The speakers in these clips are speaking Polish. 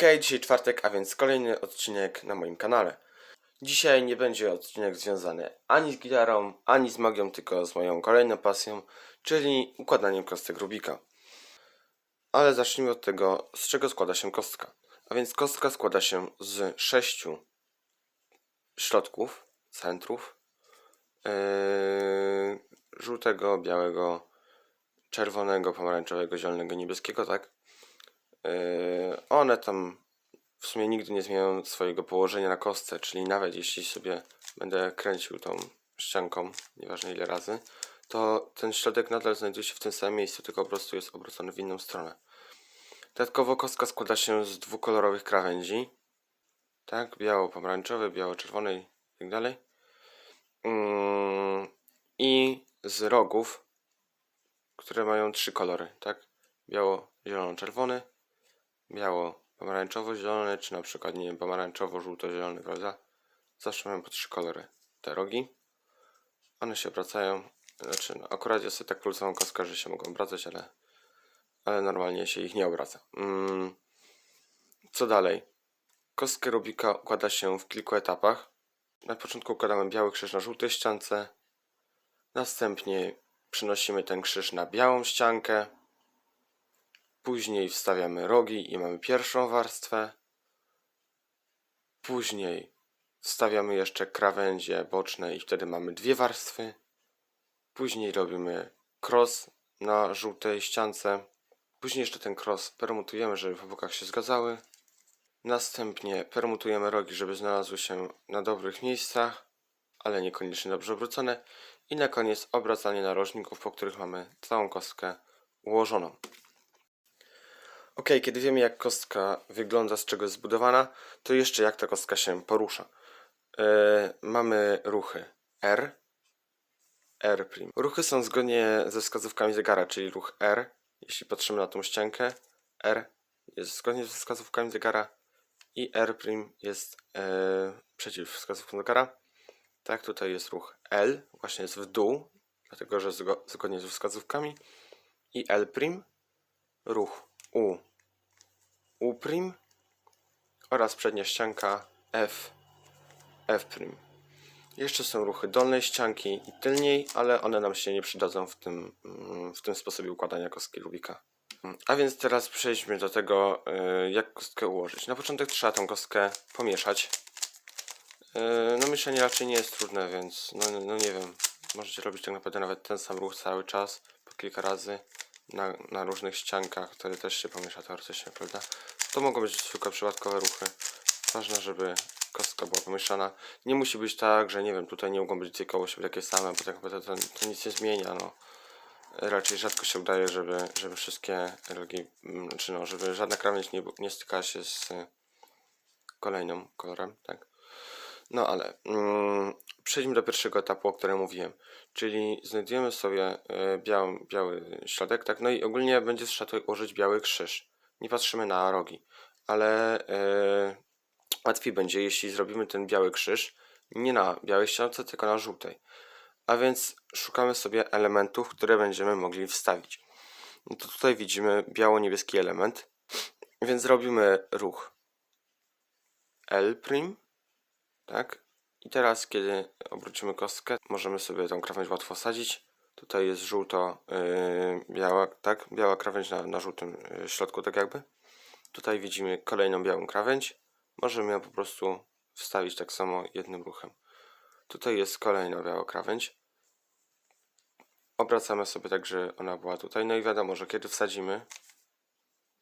Okej, dzisiaj czwartek, a więc kolejny odcinek na moim kanale. Dzisiaj nie będzie odcinek związany ani z gitarą, ani z magią, tylko z moją kolejną pasją, czyli układaniem kostek Rubika. Ale zacznijmy od tego, z czego składa się kostka. A więc kostka składa się z sześciu środków, centrów, yy, żółtego, białego, czerwonego, pomarańczowego, zielonego, niebieskiego, tak? Yy, one tam w sumie nigdy nie zmienią swojego położenia na kostce, czyli nawet jeśli sobie będę kręcił tą ścianką, nieważne ile razy, to ten środek nadal znajduje się w tym samym miejscu, tylko po prostu jest obrócony w inną stronę. Dodatkowo kostka składa się z dwukolorowych krawędzi, tak, biało-pomarańczowy, biało-czerwony tak dalej. Mm, I z rogów, które mają trzy kolory, tak, biało-zielono-czerwony, biało-pomarańczowo-zielony, czy na przykład, nie wiem, pomarańczowo-żółto-zielony, prawda? Zawsze mają po trzy kolory. Te rogi, one się obracają, znaczy, no, akurat ja sobie tak pulsową kostkę, że się mogą obracać, ale, ale normalnie się ich nie obraca. Mm. Co dalej? Kostkę Rubika układa się w kilku etapach. Na początku układamy biały krzyż na żółtej ściance, następnie przynosimy ten krzyż na białą ściankę, Później wstawiamy rogi i mamy pierwszą warstwę. Później wstawiamy jeszcze krawędzie boczne i wtedy mamy dwie warstwy. Później robimy cross na żółtej ściance. Później jeszcze ten cross permutujemy, żeby po bokach się zgadzały. Następnie permutujemy rogi, żeby znalazły się na dobrych miejscach, ale niekoniecznie dobrze obrócone. I na koniec obracanie narożników, po których mamy całą kostkę ułożoną. Ok, kiedy wiemy jak kostka wygląda, z czego jest zbudowana, to jeszcze jak ta kostka się porusza. E, mamy ruchy R, R'. Ruchy są zgodnie ze wskazówkami zegara, czyli ruch R, jeśli patrzymy na tą ściankę, R jest zgodnie ze wskazówkami zegara i R' jest e, przeciw wskazówkom zegara. Tak, tutaj jest ruch L, właśnie jest w dół, dlatego że zgo- zgodnie ze wskazówkami i L', ruch U, U' oraz przednia ścianka F, F'. Jeszcze są ruchy dolnej ścianki i tylniej, ale one nam się nie przydadzą w tym, mm, w tym sposobie układania kostki Rubika. Mm, A więc teraz przejdźmy do tego, y, jak kostkę ułożyć. Na początek trzeba tą kostkę pomieszać. Y, No mieszanie raczej nie jest trudne, więc no, no nie wiem, możecie robić tak naprawdę nawet ten sam ruch cały czas, po kilka razy na, na różnych ściankach, wtedy też się pomiesza teoretycznie, prawda? To mogą być zwykłe przypadkowe ruchy. Ważne, żeby kostka była pomieszana. Nie musi być tak, że nie wiem, tutaj nie mogą być dwie koło siebie takie same, bo tak naprawdę to, to nic nie zmienia, no. Raczej rzadko się udaje, żeby, żeby wszystkie rogi, mm, czy no, żeby żadna krawędź nie, nie stykała się z y, kolejną kolorem, tak? No ale mm, przejdźmy do pierwszego etapu, o którym mówiłem. Czyli znajdujemy sobie e, biały, biały środek, tak? No i ogólnie będzie trzeba tutaj ułożyć biały krzyż. Nie patrzymy na rogi, ale e, łatwiej będzie, jeśli zrobimy ten biały krzyż nie na białej ściance, tylko na żółtej. A więc szukamy sobie elementów, które będziemy mogli wstawić. No to tutaj widzimy biało-niebieski element, więc robimy ruch L', tak? I teraz, kiedy obrócimy kostkę, możemy sobie tą krawędź łatwo wsadzić. Tutaj jest żółto yy, tak? Biała krawędź na, na żółtym yy, środku, tak jakby. Tutaj widzimy kolejną białą krawędź. Możemy ją po prostu wstawić tak samo jednym ruchem. Tutaj jest kolejna biała krawędź. Obracamy sobie tak, że ona była tutaj. No i wiadomo, że kiedy wsadzimy,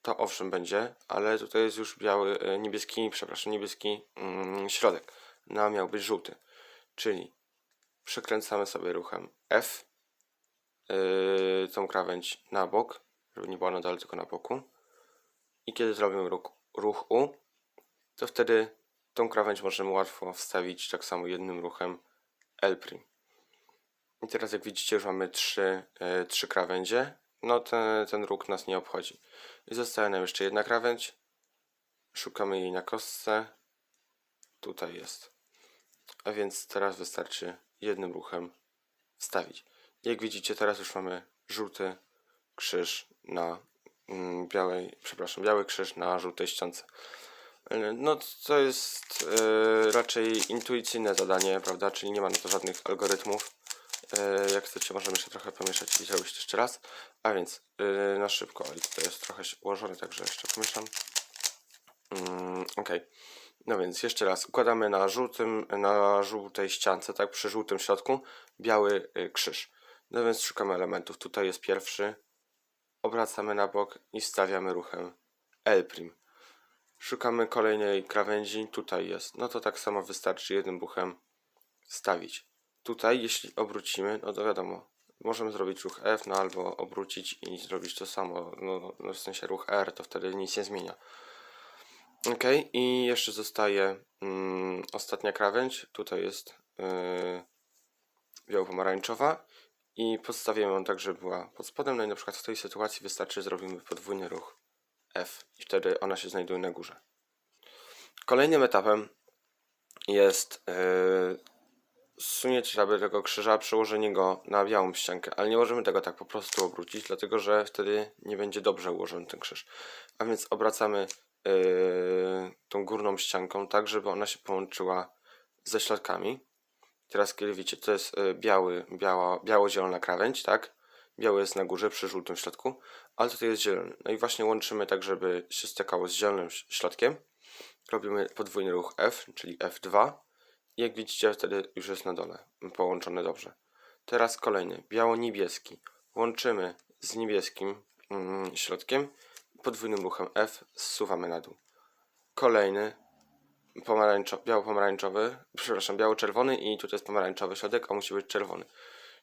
to owszem będzie, ale tutaj jest już biały, e, niebieski, przepraszam, niebieski mm, środek. No, miał być żółty. Czyli przekręcamy sobie ruchem F yy, tą krawędź na bok, żeby nie była na dole, tylko na boku. I kiedy zrobimy ruch, ruch U, to wtedy tą krawędź możemy łatwo wstawić tak samo jednym ruchem L'. I teraz jak widzicie już mamy trzy, yy, trzy krawędzie. No ten, ten ruch nas nie obchodzi. I zostaje nam jeszcze jedna krawędź. Szukamy jej na kostce. Tutaj jest. A więc teraz wystarczy jednym ruchem wstawić. Jak widzicie, teraz już mamy żółty krzyż na mm, białej, przepraszam, biały krzyż na żółtej ściance. No to jest e, raczej intuicyjne zadanie, prawda, czyli nie ma na to żadnych algorytmów. E, jak chcecie możemy jeszcze trochę pomieszać i zrobić jeszcze raz. A więc e, na szybko, ale tutaj jest trochę ułożone, także jeszcze pomieszam. Ok. No więc jeszcze raz układamy na żółtym, na żółtej ściance, tak, przy żółtym środku, biały y, krzyż. No więc szukamy elementów. Tutaj jest pierwszy, obracamy na bok i stawiamy ruchem L'. Szukamy kolejnej krawędzi, tutaj jest. No to tak samo wystarczy jednym buchem stawić. Tutaj, jeśli obrócimy, no to wiadomo, możemy zrobić ruch F, no albo obrócić i zrobić to samo, no, no w sensie ruch R, to wtedy nic nie zmienia. Ok, i jeszcze zostaje mm, ostatnia krawędź. Tutaj jest yy, biało-pomarańczowa i podstawiamy ją tak, żeby była pod spodem. No i na przykład w tej sytuacji wystarczy zrobimy podwójny ruch F i wtedy ona się znajduje na górze. Kolejnym etapem jest yy, zsunięcie żeby tego krzyża, przełożenie go na białą ściankę, ale nie możemy tego tak po prostu obrócić, dlatego że wtedy nie będzie dobrze ułożony ten krzyż. A więc obracamy tą górną ścianką tak, żeby ona się połączyła ze środkami. Teraz kiedy widzicie, to jest yy, biały, biała, biało-zielona krawędź, tak? Biały jest na górze przy żółtym środku, ale tutaj jest zielony. No i właśnie łączymy tak, żeby się stykało z zielonym ś- środkiem. Robimy podwójny ruch F, czyli F2. I jak widzicie, wtedy już jest na dole, połączone dobrze. Teraz kolejny, biało-niebieski. Łączymy z niebieskim mm, środkiem. Podwójnym ruchem F zsuwamy na dół. Kolejny, pomarańczo- biało-pomarańczowy, przepraszam, biało-czerwony i tutaj jest pomarańczowy środek, a musi być czerwony.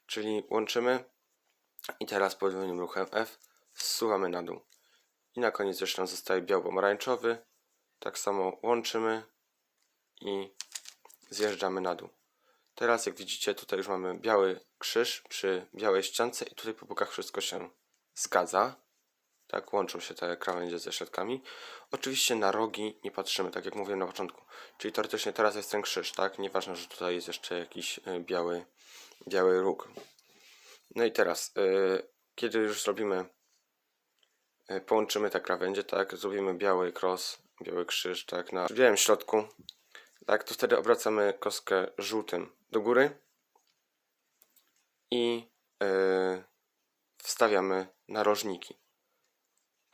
Czyli łączymy i teraz podwójnym ruchem F zsuwamy na dół. I na koniec jeszcze nam zostaje biało-pomarańczowy. Tak samo łączymy i zjeżdżamy na dół. Teraz jak widzicie tutaj już mamy biały krzyż przy białej ściance i tutaj po bokach wszystko się zgadza. Tak, łączą się te krawędzie ze środkami. Oczywiście na rogi nie patrzymy, tak jak mówiłem na początku. Czyli teoretycznie teraz jest ten krzyż, tak? Nieważne, że tutaj jest jeszcze jakiś y, biały, biały róg. No i teraz, y, kiedy już zrobimy, y, połączymy te krawędzie, tak? Zrobimy biały cross, biały krzyż, tak? Na białym środku. Tak, to wtedy obracamy kostkę żółtym do góry i wstawiamy narożniki.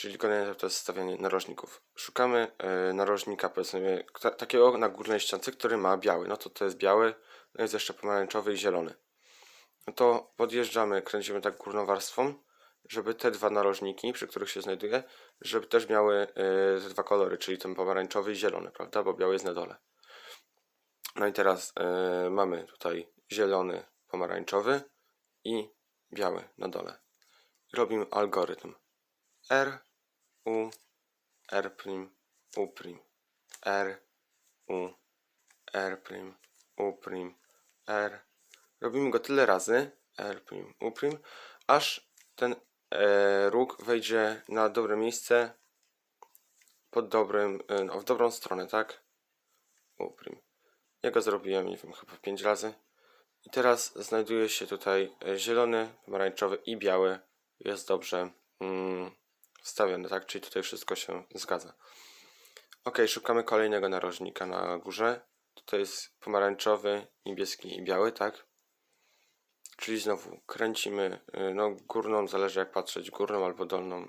Czyli kolejny etap to jest stawianie narożników. Szukamy yy, narożnika, powiedzmy, ta, takiego na górnej ściance, który ma biały. No to to jest biały, no jest jeszcze pomarańczowy i zielony. No to podjeżdżamy, kręcimy tak górną warstwą, żeby te dwa narożniki, przy których się znajduje, żeby też miały yy, te dwa kolory, czyli ten pomarańczowy i zielony, prawda? Bo biały jest na dole. No i teraz e, mamy tutaj zielony, pomarańczowy i biały na dole. Robimy algorytm R, U, R', U', R, U, R', U', R. Robimy go tyle razy, R', U', aż ten e, róg wejdzie na dobre miejsce pod dobrym, e, no, w dobrą stronę, tak? U'. Ja go zrobiłem, nie wiem, chyba 5 razy. I teraz znajduje się tutaj e, zielony, pomarańczowy i biały. Jest dobrze mm, wstawiony, tak? Czyli tutaj wszystko się zgadza. Ok, szukamy kolejnego narożnika na górze. Tutaj jest pomarańczowy, niebieski i biały, tak? Czyli znowu kręcimy, y, no górną, zależy jak patrzeć, górną albo dolną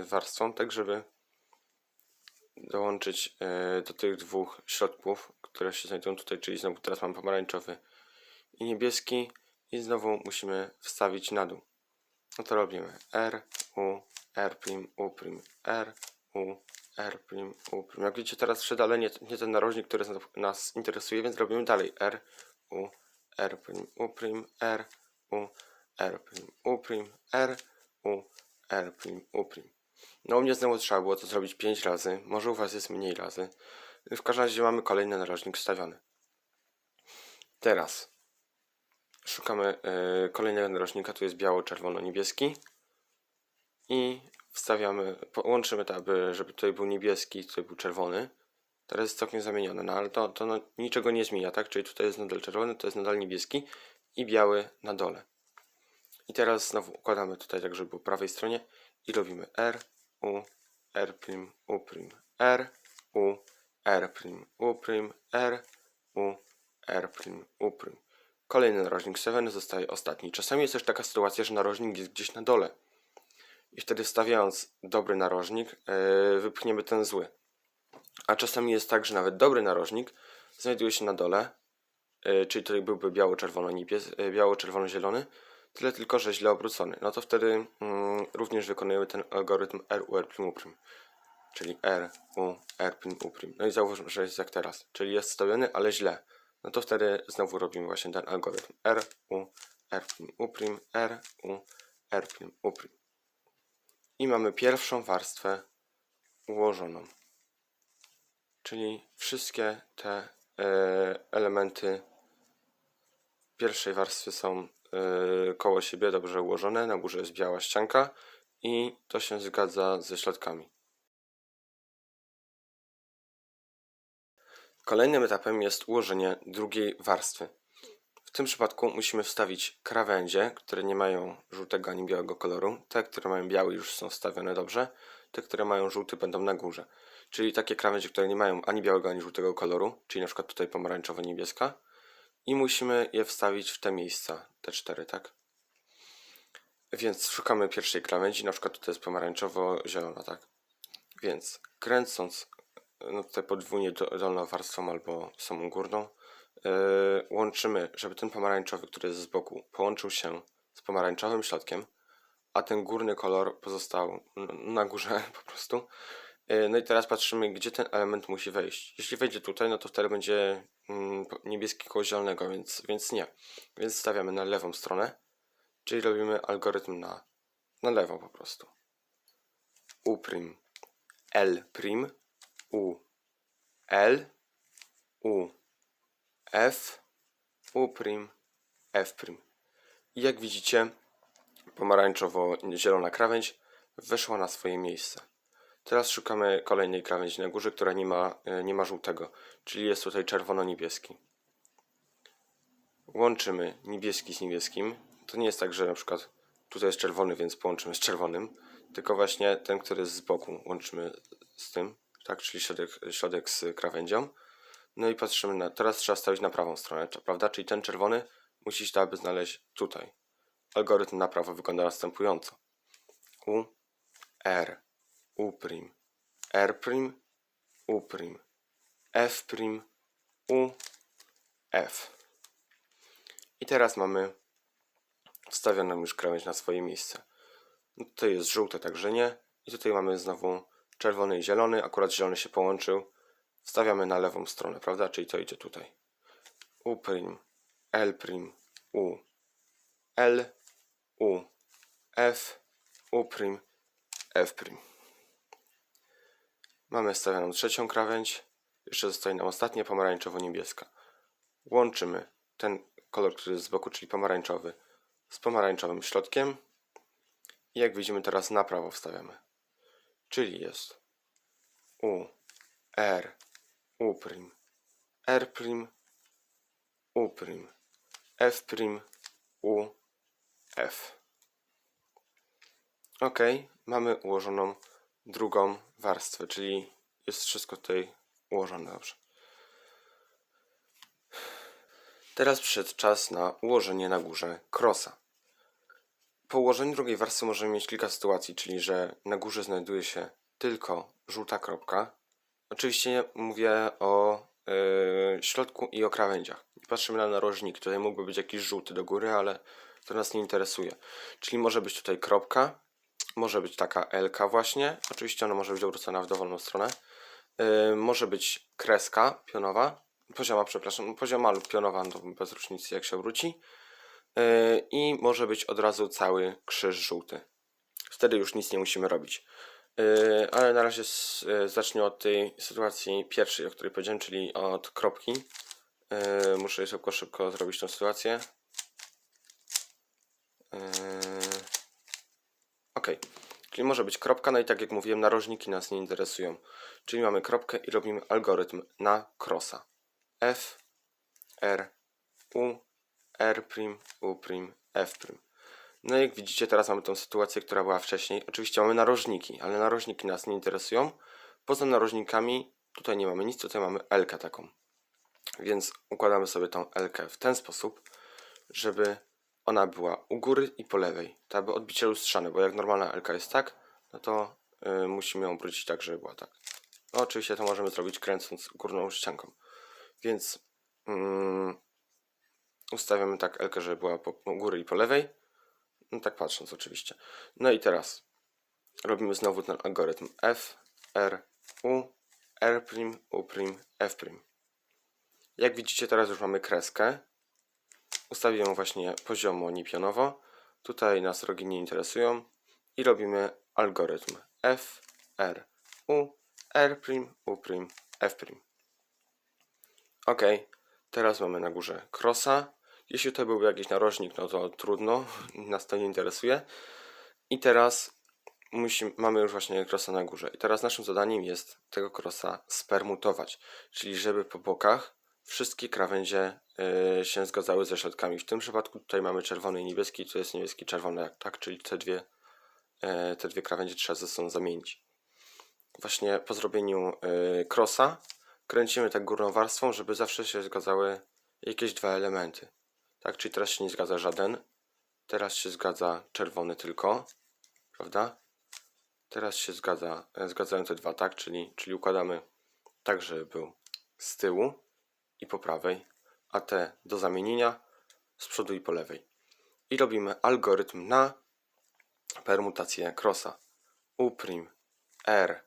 y, warstwą, tak żeby dołączyć e, do tych dwóch środków, które się znajdują tutaj, czyli znowu teraz mam pomarańczowy i niebieski i znowu musimy wstawić na dół. No to robimy R, U, R', U', R, U, R', U'. Jak widzicie teraz wszedł, ale nie, ten narożnik, który nas- interesuje, więc robimy dalej R, U, R', U', R, U, R', U', R, U, R', U'. No u mnie znowu trzeba było to zrobić 5 razy, może u Was jest mniej razy. W każdym razie mamy kolejny narożnik wstawiony. Teraz szukamy e, kolejnego narożnika, tu jest biało-czerwono-niebieski i wstawiamy, po- łączymy to, aby, żeby tutaj był niebieski, tutaj był czerwony. Teraz jest całkiem zamienione, no ale to, to no, niczego nie zmienia, tak? Czyli tutaj jest nadal czerwony, to jest nadal niebieski i biały na dole. I teraz znowu układamy tutaj tak, żeby był po prawej stronie i robimy R, U, R', U', R, U, R', U', R, U, R', U'. Kolejny narożnik 7 zostaje ostatni. Czasami jest też taka sytuacja, że narożnik jest gdzieś na dole. I wtedy stawiając dobry narożnik, yy, wypchniemy ten zły. A czasami jest tak, że nawet dobry narożnik znajduje się na dole, yy, czyli tutaj byłby biało-czerwono-niebies, yy, biało-czerwono-zielony, tyle tylko, że źle obrócony. No to wtedy mm, również wykonujemy ten algorytm R, U, R', U', czyli R, U, R', U'. No i zauważmy, że jest jak teraz, czyli jest stawiony, ale źle. No to wtedy znowu robimy właśnie ten algorytm R, U, R', U', R, U, R', U'. I mamy pierwszą warstwę ułożoną. Czyli wszystkie te e, elementy pierwszej warstwy są e, koło siebie dobrze ułożone. Na górze jest biała ścianka i to się zgadza ze środkami. Kolejnym etapem jest ułożenie drugiej warstwy. Tym przypadku musimy wstawić krawędzie, które nie mają żółtego ani białego koloru. Te, które mają biały już są wstawione dobrze. Te, które mają żółty będą na górze. Czyli takie krawędzie, które nie mają ani białego, ani żółtego koloru, czyli na przykład tutaj pomarańczowo-niebieska. I musimy je wstawić w te miejsca, te cztery, tak? Więc szukamy pierwszej krawędzi, na przykład tutaj jest pomarańczowo-zielona, tak? Więc kręcąc no tutaj podwójnie do- dolną warstwą albo samą górną, łączymy, żeby ten pomarańczowy, który jest z boku, połączył się z pomarańczowym środkiem, a ten górny kolor pozostał na górze po prostu. Yy, No i teraz patrzymy, gdzie ten element musi wejść. Jeśli wejdzie tutaj, no to wtedy będzie mm, niebieski koło zielonego, więc, więc nie. Więc stawiamy na lewą stronę, czyli robimy algorytm na, na lewo po prostu. U', L', U, L, U, F, U', F'. I jak widzicie, pomarańczowo-zielona krawędź weszła na swoje miejsce. Teraz szukamy kolejnej krawędzi na górze, która nie ma, e, nie ma żółtego, czyli jest tutaj czerwono-niebieski. Łączymy niebieski z niebieskim. To nie jest tak, że na przykład tutaj jest czerwony, więc połączymy z czerwonym, tylko właśnie ten, który jest z boku, łączymy z tym, tak, czyli środek, środek z krawędzią. No i patrzymy na, teraz trzeba stawić na prawą stronę, prawda? Czyli ten czerwony musi się aby znaleźć tutaj. Algorytm na prawo wygląda następująco. U, R, U', R', U', F', U, F. I teraz mamy wstawioną już krawędź na swoje miejsce. No tutaj jest żółte, także nie. I tutaj mamy znowu czerwony i zielony. Akurat zielony się połączył. Wstawiamy na lewą stronę, prawda? Czyli to idzie tutaj. U', L', U, L, U, F, U', F'. Mamy stawioną trzecią krawędź. Jeszcze zostaje nam ostatnia pomarańczowo-niebieska. Łączymy ten kolor, który jest z boku, czyli pomarańczowy, z pomarańczowym środkiem. I jak widzimy teraz na prawo wstawiamy. Czyli jest U, R, U', R', U', F', U, F. Ok, mamy ułożoną drugą warstwę, czyli jest wszystko tutaj ułożone dobrze. Teraz przyszedł czas na ułożenie na górze krosa. Po ułożeniu drugiej warstwy możemy mieć kilka sytuacji, czyli że na górze znajduje się tylko żółta kropka. Oczywiście mówię o yy, środku i o krawędziach. Patrzymy na narożnik, tutaj mógłby być jakiś żółty do góry, ale to nas nie interesuje. Czyli może być tutaj kropka, może być taka L właśnie, oczywiście ona może być obrócona w dowolną stronę. Yy, może być kreska pionowa, pozioma, przepraszam, pozioma lub pionowa, no bez różnicy jak się obróci. Yy, I może być od razu cały krzyż żółty. Wtedy już nic nie musimy robić. Yy, ale na razie s- yy, zacznę od tej sytuacji pierwszej, o której powiedziałem, czyli od kropki. Yy, muszę szybko, szybko zrobić tą sytuację. Ok, czyli może być kropka, no i tak jak mówiłem, narożniki nas nie interesują. Czyli mamy kropkę i robimy algorytm na crossa. F, R, U, R', U', F'. No jak widzicie, teraz mamy tą sytuację, która była wcześniej. Oczywiście mamy narożniki, ale narożniki nas nie interesują. Poza narożnikami tutaj nie mamy nic, tutaj mamy L taką. Więc układamy sobie tą L w ten sposób, żeby ona była u góry i po lewej. To aby odbicie lustrzane, bo jak normalna L jest tak, no to y, musimy ją obrócić tak, żeby była tak. No, oczywiście to możemy zrobić kręcąc górną ścianką. Więc mm, ustawiamy tak L, żeby była po, po góry i po lewej. No tak patrząc oczywiście. No i teraz robimy znowu ten algorytm F, R, U, R', U', F'. Jak widzicie teraz już mamy kreskę. Ustawiłem właśnie poziomo, nie pionowo. Tutaj nas rogi nie interesują. I robimy algorytm F, R, U, R', U', F'. Ok, teraz mamy na górze crossa. Jeśli tutaj byłby jakiś narożnik, no to trudno, nas to nie interesuje. I teraz musimy, mamy już właśnie crossa na górze. I teraz naszym zadaniem jest tego crossa spermutować, czyli żeby po bokach wszystkie krawędzie y, się zgadzały ze środkami. W tym przypadku tutaj mamy czerwony i niebieski, to jest niebieski czerwony, jak tak, czyli te dwie, y, te dwie krawędzie trzeba ze sobą zamienić. Właśnie po zrobieniu y, crossa kręcimy tak górną warstwą, żeby zawsze się zgadzały jakieś dwa elementy. Tak, czyli teraz się nie zgadza żaden. Teraz się zgadza czerwony tylko, prawda? Teraz się zgadza, e, zgadzają te dwa, tak? Czyli, czyli układamy tak, żeby był z tyłu i po prawej, a te do zamienienia z przodu i po lewej. I robimy algorytm na permutację crossa. U' R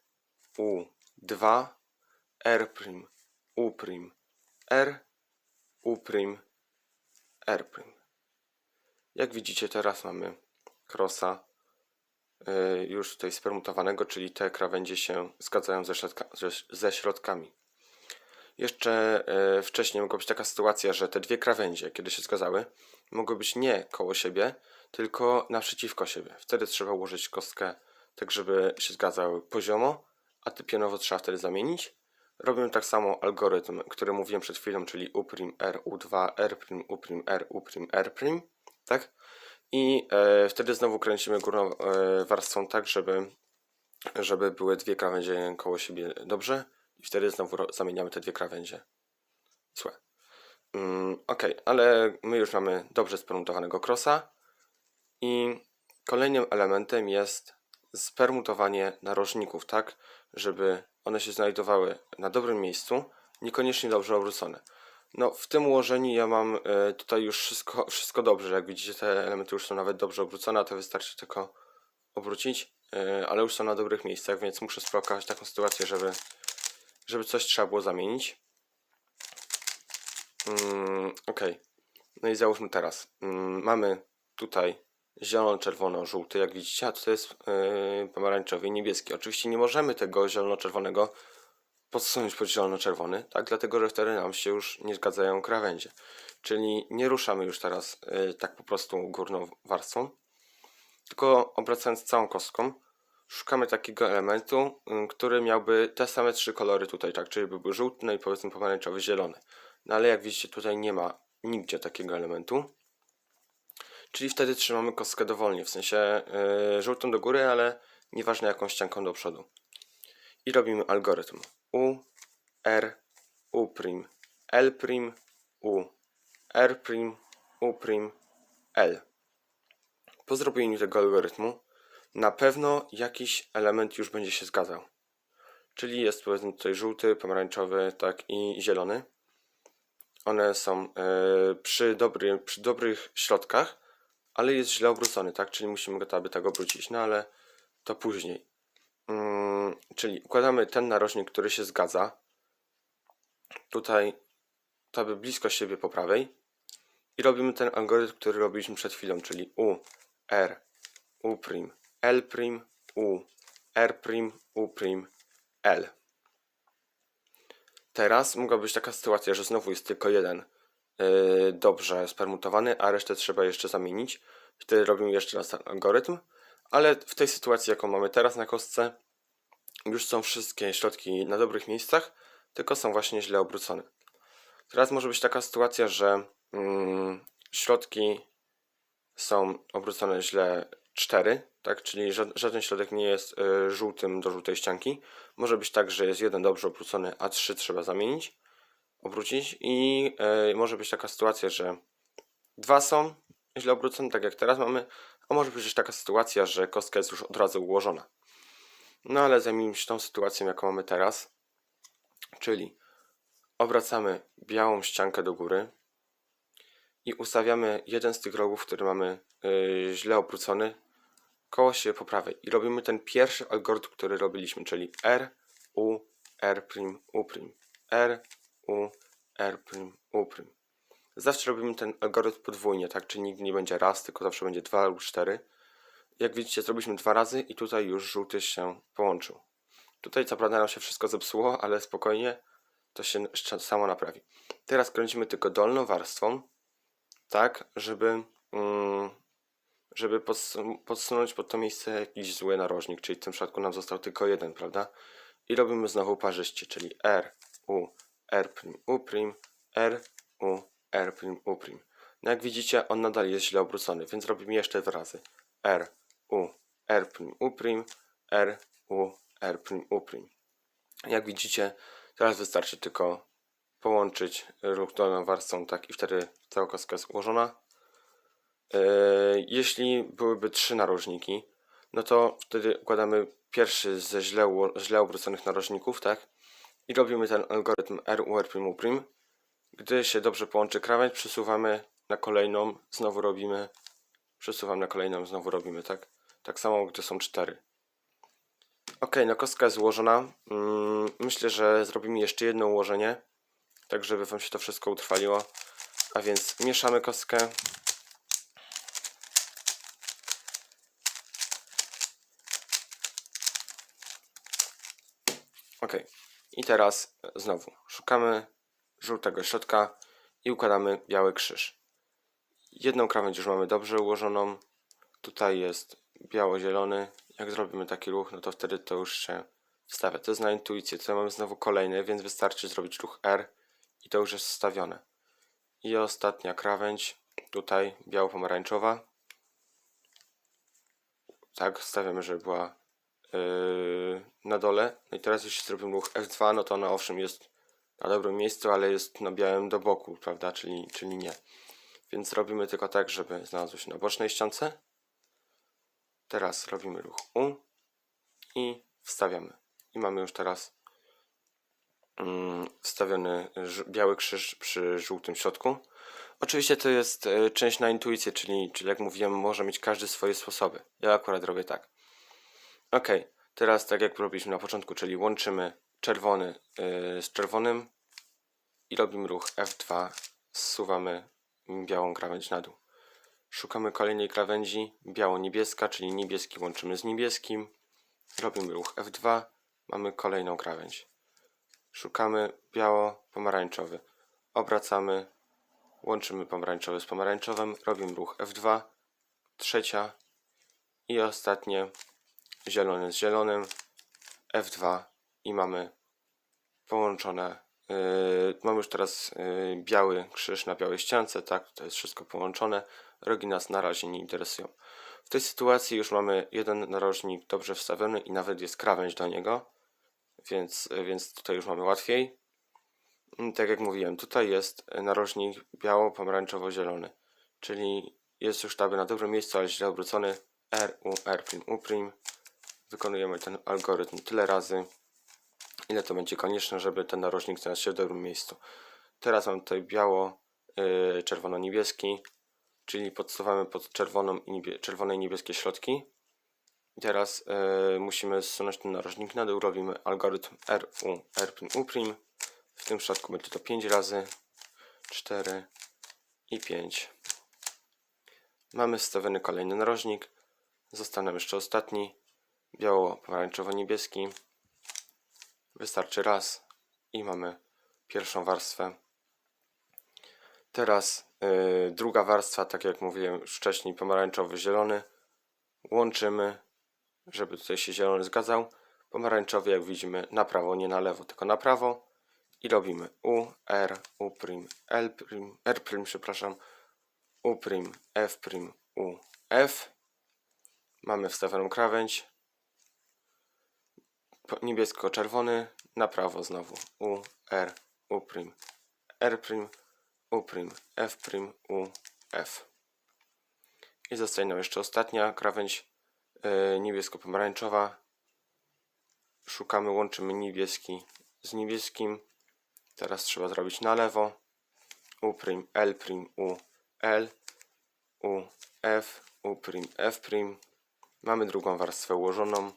U2 R' U' R U' R'. Jak widzicie teraz mamy crossa y, już tutaj spermutowanego, czyli te krawędzie się zgadzają ze, środka, ze, ze środkami. Jeszcze y, wcześniej mogła być taka sytuacja, że te dwie krawędzie, kiedy się zgadzały, mogły być nie koło siebie, tylko naprzeciwko siebie. Wtedy trzeba ułożyć kostkę tak, żeby się zgadzały poziomo, a ty pionowo trzeba wtedy zamienić. Robimy tak samo algorytm, który mówiłem przed chwilą, czyli u'R, U2, R', u'R, tak? I e, wtedy znowu kręcimy górną e, warstwą tak, żeby, żeby były dwie krawędzie koło siebie dobrze i wtedy znowu zamieniamy te dwie krawędzie. Złe. Mm, ok, ale my już mamy dobrze spermutowanego crossa i kolejnym elementem jest spermutowanie narożników, tak, żeby one się znajdowały na dobrym miejscu, niekoniecznie dobrze obrócone. No, w tym ułożeniu ja mam e, tutaj już wszystko, wszystko dobrze. Jak widzicie, te elementy już są nawet dobrze obrócone, a to wystarczy tylko obrócić, e, ale już są na dobrych miejscach, więc muszę spróbować taką sytuację, żeby, żeby coś trzeba było zamienić. Mm, ok. No i załóżmy teraz. Mm, mamy tutaj zielono-czerwono-żółty, jak widzicie, a tutaj jest yy, pomarańczowy i niebieski. Oczywiście nie możemy tego zielono-czerwonego podsunąć pod zielono-czerwony, tak? Dlatego, że wtedy nam się już nie zgadzają krawędzie. Czyli nie ruszamy już teraz yy, tak po prostu górną warstwą, tylko obracając całą kostką, szukamy takiego elementu, yy, który miałby te same trzy kolory tutaj, tak? Czyli by był żółty, no i powiedzmy pomarańczowy, zielony. No ale jak widzicie, tutaj nie ma nigdzie takiego elementu. Czyli wtedy trzymamy kostkę dowolnie, w sensie yy, żółtą do góry, ale nieważne jaką ścianką do przodu. I robimy algorytm U, R, U', L', U, R', U', L. Po zrobieniu tego algorytmu na pewno jakiś element już będzie się zgadzał. Czyli jest powiedzmy tutaj żółty, pomarańczowy, tak i zielony. One są yy, przy, dobry, przy dobrych środkach ale jest źle obrócony, tak? Czyli musimy go aby tak obrócić, no ale to później. Mm, czyli układamy ten narożnik, który się zgadza. Tutaj to aby blisko siebie po prawej. I robimy ten algorytm, który robiliśmy przed chwilą, czyli U, R, U', L', U, R', U', L. Teraz mogła być taka sytuacja, że znowu jest tylko jeden dobrze spermutowany, a resztę trzeba jeszcze zamienić. Wtedy robimy jeszcze raz algorytm, ale w tej sytuacji, jaką mamy teraz na kostce, już są wszystkie środki na dobrych miejscach, tylko są właśnie źle obrócone. Teraz może być taka sytuacja, że mm, środki są obrócone źle 4, tak? Czyli ża- żaden środek nie jest y, żółtym do żółtej ścianki. Może być tak, że jest jeden dobrze obrócony, a trzy trzeba zamienić, obrócić i y, może być taka sytuacja, że dwa są źle obrócone, tak jak teraz mamy, a może być też taka sytuacja, że kostka jest już od razu ułożona. No ale zajmijmy się tą sytuacją, jaką mamy teraz, czyli obracamy białą ściankę do góry i ustawiamy jeden z tych rogów, który mamy yy, źle obrócony, koło siebie po prawej. I robimy ten pierwszy algorytm, który robiliśmy, czyli R, U, R', U', R, U, R', U'. Zawsze robimy ten algorytm podwójnie, tak? Czyli nigdy nie będzie raz, tylko zawsze będzie dwa lub cztery. Jak widzicie, zrobiliśmy dwa razy i tutaj już żółty się połączył. Tutaj co prawda nam się wszystko zepsuło, ale spokojnie to się samo naprawi. Teraz kręcimy tylko dolną warstwą, tak, żeby, mm, żeby podsu- podsunąć pod to miejsce jakiś zły narożnik, czyli w tym przypadku nam został tylko jeden, prawda? I robimy znowu parzyście, czyli R, U, R', U', R, U, R', U'. No jak widzicie, on nadal jest źle obrócony, więc robimy jeszcze dwa razy. R, U, R', U', R, U, R', U'. Jak widzicie, teraz wystarczy tylko połączyć ruch dolną warstwą, tak i wtedy cała kostka jest ułożona. Yy, jeśli byłyby trzy narożniki, no to wtedy układamy pierwszy ze źle, źle obróconych narożników, tak? I robimy ten algorytm R, U, R', U'. Gdy się dobrze połączy krawędź, przesuwamy na kolejną, znowu robimy, przesuwam na kolejną, znowu robimy, tak? Tak samo, gdy są cztery. Ok, no kostka jest ułożona. Mm, Myślę, że zrobimy jeszcze jedno ułożenie, tak żeby Wam się to wszystko utrwaliło. A więc mieszamy kostkę. Ok, i teraz znowu szukamy żółtego środka i układamy biały krzyż. Jedną krawędź już mamy dobrze ułożoną. Tutaj jest biało-zielony. Jak zrobimy taki ruch, no to wtedy to już się wstawia. To jest na intuicję. Tutaj mamy znowu kolejny, więc wystarczy zrobić ruch R i to już jest wstawione. I ostatnia krawędź, tutaj biało-pomarańczowa. Tak, stawiamy, żeby była na dole. No i teraz jeśli zrobimy ruch F2, no to ona owszem jest na dobrym miejscu, ale jest na białym do boku, prawda, czyli, czyli nie. Więc robimy tylko tak, żeby znalazło się na bocznej ściance. Teraz robimy ruch U i wstawiamy. I mamy już teraz mm, wstawiony biały krzyż przy żółtym środku. Oczywiście to jest e, część na intuicję, czyli, czyli jak mówiłem, może mieć każdy swoje sposoby. Ja akurat robię tak. Ok, teraz tak jak robiliśmy na początku, czyli łączymy czerwony y, z czerwonym i robimy ruch F2, zsuwamy białą krawędź na dół. Szukamy kolejnej krawędzi, biało-niebieska, czyli niebieski łączymy z niebieskim. Robimy ruch F2, mamy kolejną krawędź. Szukamy biało-pomarańczowy. Obracamy, łączymy pomarańczowy z pomarańczowym, robimy ruch F2, trzecia i ostatnie zielony z zielonym, F2 i mamy połączone. Yy, mamy już teraz yy, biały krzyż na białej ściance, tak? To jest wszystko połączone. Rogi nas na razie nie interesują. W tej sytuacji już mamy jeden narożnik dobrze wstawiony i nawet jest krawędź do niego, więc, więc tutaj już mamy łatwiej. Tak jak mówiłem, tutaj jest narożnik biało-pomarańczowo-zielony, czyli jest już taby na dobrym miejscu, ale źle obrócony. R, U, R', U'. Wykonujemy ten algorytm tyle razy, ile to będzie konieczne, żeby ten narożnik znalazł się w dobrym miejscu. Teraz mam tutaj biało, yy, czerwono-niebieski, czyli podsuwamy pod czerwoną i niebie, czerwone i niebieskie środki. I teraz yy, musimy zsunąć ten narożnik na dół. Robimy algorytm R, U, R', U'. W tym przypadku będzie to 5 razy, 4 i 5. Mamy wstawiony kolejny narożnik. Został nam jeszcze ostatni, biało-pomarańczowo-niebieski. Wystarczy raz i mamy pierwszą warstwę. Teraz yy, druga warstwa, tak jak mówiłem wcześniej, pomarańczowy-zielony. Łączymy, żeby tutaj się zielony zgadzał. Pomarańczowy, jak widzimy, na prawo, nie na lewo, tylko na prawo. I robimy U, R, U', L', R', przepraszam, U', F', U, F. Mamy wstawioną krawędź. Niebiesko-czerwony. Na prawo znowu. U, R, U', R', U', F', U, F. I zostaje nam jeszcze ostatnia krawędź e, niebiesko-pomarańczowa. Szukamy, łączymy niebieski z niebieskim. Teraz trzeba zrobić na lewo. U', L', U, L, U, F, U', F'. Mamy drugą warstwę ułożoną.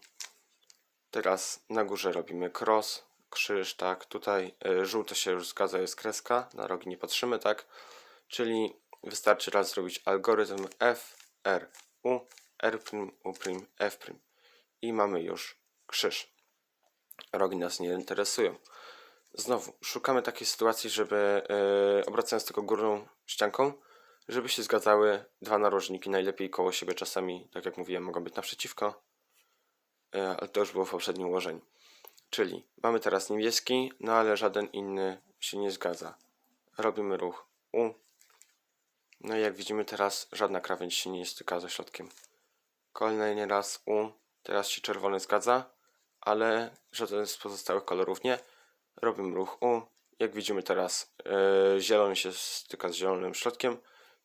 Teraz na górze robimy cross, krzyż, tak. Tutaj y, żółto się już zgadza, jest kreska. Na rogi nie patrzymy, tak. Czyli wystarczy raz zrobić algorytm F, R, U, R', U', F'. I mamy już krzyż. Rogi nas nie interesują. Znowu, szukamy takiej sytuacji, żeby yy, obracając tylko górną ścianką, żeby się zgadzały dwa narożniki, najlepiej koło siebie, czasami, tak jak mówiłem, mogą być naprzeciwko, ale to już było w poprzednim ułożeniu. Czyli mamy teraz niebieski, no ale żaden inny się nie zgadza. Robimy ruch U. No i jak widzimy teraz żadna krawędź się nie styka ze środkiem. Kolejny raz U. Teraz się czerwony zgadza, ale żaden z pozostałych kolorów nie. Robimy ruch U. Jak widzimy teraz e, zielony się styka z zielonym środkiem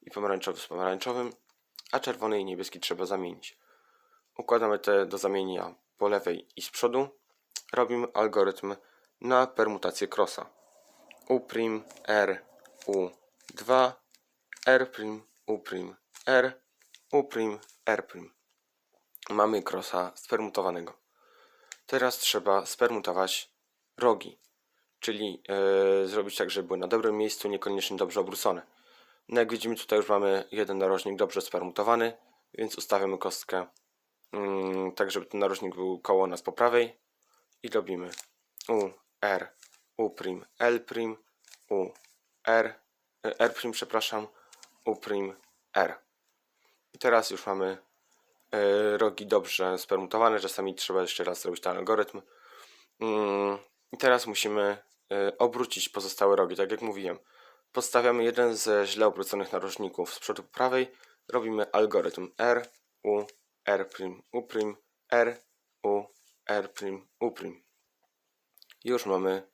i pomarańczowy z pomarańczowym, a czerwony i niebieski trzeba zamienić. Układamy te do zamienienia po lewej i z przodu. Robimy algorytm na permutację crossa. U', R, U, 2, R', U', R, U', R'. Mamy crossa spermutowanego. Teraz trzeba spermutować rogi, czyli e, zrobić tak, żeby były na dobrym miejscu, niekoniecznie dobrze obrócone. No jak widzimy tutaj już mamy jeden narożnik dobrze spermutowany, więc ustawiamy kostkę tak, żeby ten narożnik był koło nas po prawej i robimy U, R, U', L', U, R, e, R', przepraszam, U', R. I teraz już mamy e, rogi dobrze spermutowane, czasami trzeba jeszcze raz zrobić ten algorytm. Mm, I teraz musimy e, obrócić pozostałe rogi, tak jak mówiłem. Podstawiamy jeden ze źle obróconych narożników z przodu po prawej, robimy algorytm R, U, R', U', R, U, R', U'. Już mamy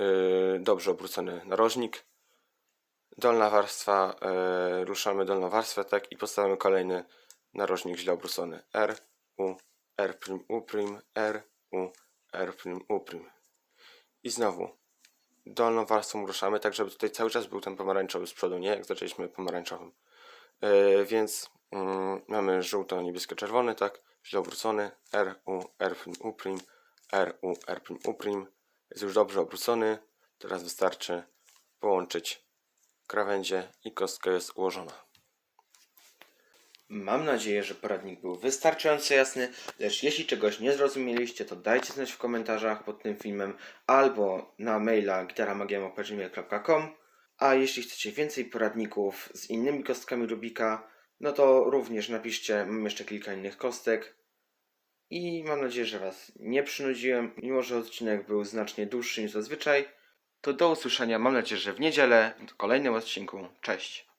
y, dobrze obrócony narożnik. Dolna warstwa, y, ruszamy dolną warstwę, tak, i podstawiamy kolejny narożnik źle obrócony. R, U, R', U', R, U, R', U'. I znowu dolną warstwą ruszamy, tak żeby tutaj cały czas był ten pomarańczowy z przodu, nie? Jak zaczęliśmy pomarańczowym. Yy, więc mm, mamy żółto-niebiesko-czerwony, tak? Źle obrócony. R, U, R', U', R, U, R', U'. Jest już dobrze obrócony. Teraz wystarczy połączyć krawędzie i kostka jest ułożona. Mam nadzieję, że poradnik był wystarczająco jasny, lecz jeśli czegoś nie zrozumieliście, to dajcie znać w komentarzach pod tym filmem albo na maila gitaramagia.gmail.com A jeśli chcecie więcej poradników z innymi kostkami Rubika, no to również napiszcie, mam jeszcze kilka innych kostek. I mam nadzieję, że Was nie przynudziłem, mimo że odcinek był znacznie dłuższy niż zazwyczaj. To do usłyszenia, mam nadzieję, że w niedzielę w kolejnym odcinku. Cześć!